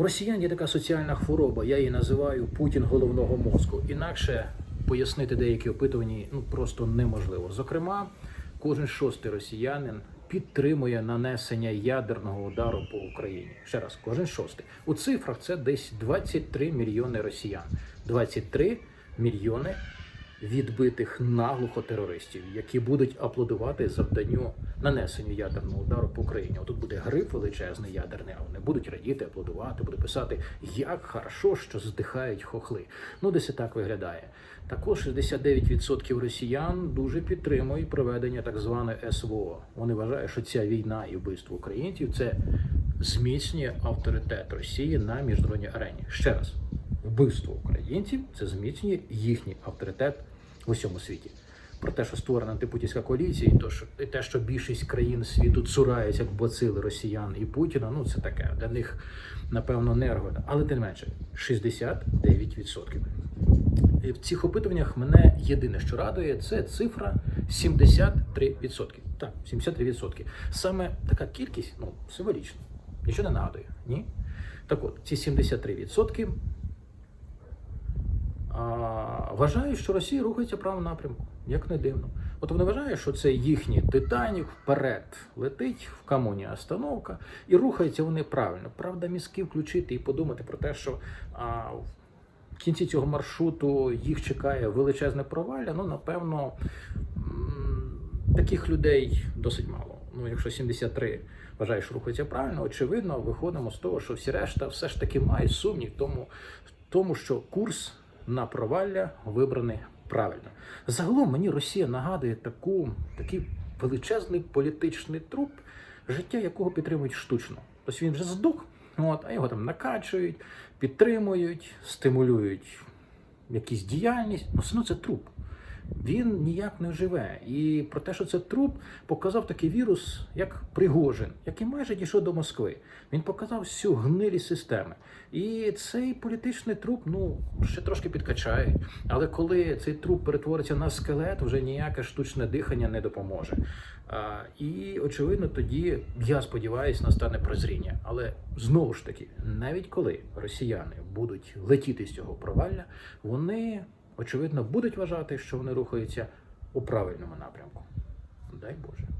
У росіян є така соціальна хвороба, я її називаю Путін головного мозку. Інакше пояснити деякі опитування ну просто неможливо. Зокрема, кожен шостий росіянин підтримує нанесення ядерного удару по Україні. Ще раз, кожен шостий. У цифрах це десь 23 мільйони росіян. 23 мільйони відбитих наглухо терористів, які будуть аплодувати завданню нанесенню ядерного удару по Україні. Отут буде гриф величезний ядерний, а вони будуть радіти, аплодувати, будуть писати, як хорошо, що здихають хохли. Ну, десь і так виглядає. Також 69% росіян дуже підтримують проведення так званої СВО. Вони вважають, що ця війна і вбивство українців це зміцнює авторитет Росії на міжнародній арені. Ще раз, вбивство українців це зміцнює їхній авторитет в усьому світі. Про те, що створена антипутінська коаліція, і то, що і те, що більшість країн світу цураються як бацили росіян і Путіна, ну це таке для них напевно нервно. Але тим не менше 69%. І в цих опитуваннях мене єдине, що радує, це цифра 73%. Так, 73%. Саме така кількість, ну, символічна. Нічого не нагадує, ні? Так от, ці 73% а, вважають, що Росія рухається в правому напрямку, як не дивно. От вони вважають, що це їхній Титанік вперед летить в камоні остановка, і рухаються вони правильно. Правда, мізки включити і подумати про те, що а, в кінці цього маршруту їх чекає величезне провалля. Ну, напевно, таких людей досить мало. Ну, якщо 73 вважають, що рухається правильно, очевидно, виходимо з того, що всі решта все ж таки мають сумнів тому, в тому, що курс на провалля вибраний правильно. Загалом мені Росія нагадує таку, такий величезний політичний труп, життя якого підтримують штучно. Тобто він вже здух, от, а його там накачують, підтримують, стимулюють якісь діяльність. Ну, це труп. Він ніяк не живе. І про те, що це труп, показав такий вірус, як Пригожин, який майже дійшов до Москви. Він показав всю гнилість системи. І цей політичний труп, ну, ще трошки підкачає. Але коли цей труп перетвориться на скелет, вже ніяке штучне дихання не допоможе. А, і очевидно, тоді я сподіваюся, настане прозріння. Але знову ж таки, навіть коли росіяни будуть летіти з цього провалля, вони очевидно будуть вважати, що вони рухаються у правильному напрямку. Дай Боже.